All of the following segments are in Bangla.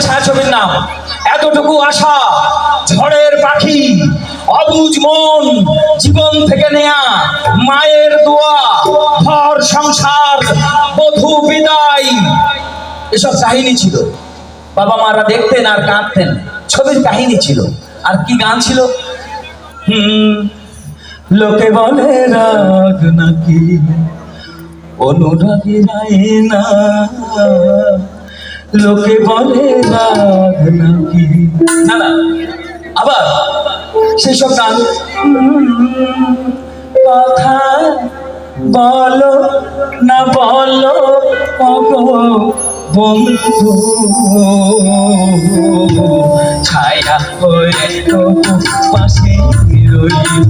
ছায়াছবির নাম। এতটুকু আশা, ঝড়ের পাখি, অবুজ মন, জীবন থেকে নেয়া, মায়ের দোয়া, ঘর সংসার, বধু বিদায়। এসব কাহিনী ছিল। বাবা মারা দেখতেন আর কাঁদতেন। ছবির কাহিনী ছিল। আর কি গান ছিল? হুম, লোকে বলে, রাগ নাকি? অনুরাগী না। লোকে বলে নাকি না না, আবার সেই সব গান। কথা বলো না বলো বন্ধু। ছায়া হয়ে পাশে রইব।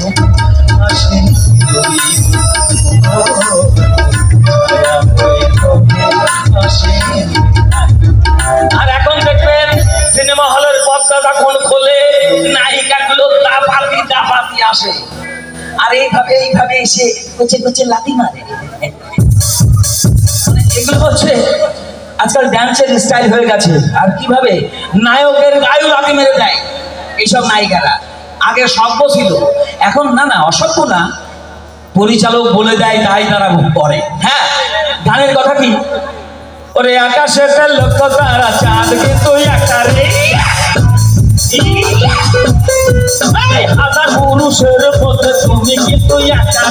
আর সিনেমা হলের পর্দা যখন খোলে, নায়িকাগুলো দাপাতি আসে। আর এইভাবে এইভাবে এসে কোচে কোচে লাথি মারে। মানে এগুলো হচ্ছে আজকাল ড্যান্সের স্টাইল হয়ে গেছে। আর কীভাবে? নায়কের গায়েও লাথি মেরে দেয়। এইসব নায়িকারা। আগে সভ্য ছিল। এখন না না, অসভ্য না। পরিচালক বলে দেয়, তাই তারা করে হ্যাঁ গানের কথা কি? ওরে আকাশে লক্ষ্য তারা চাঁদ কিন্তু একটা রে। এই হাজার পুরুষের পথে তুমি কিন্তু একটা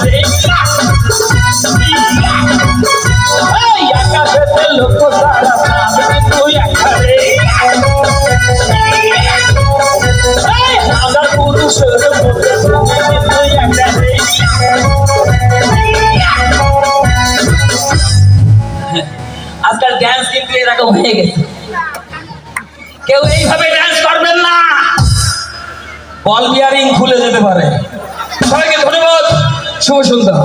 আজকাল ড্যান্স কিন্তু এরকম হয়ে গেছে। কেউ এইভাবে ড্যান্স করবেন না। বল বিয়ারিং খুলে যেতে পারে। সবাইকে ধন্যবাদ। শুভ সন্ধ্যা।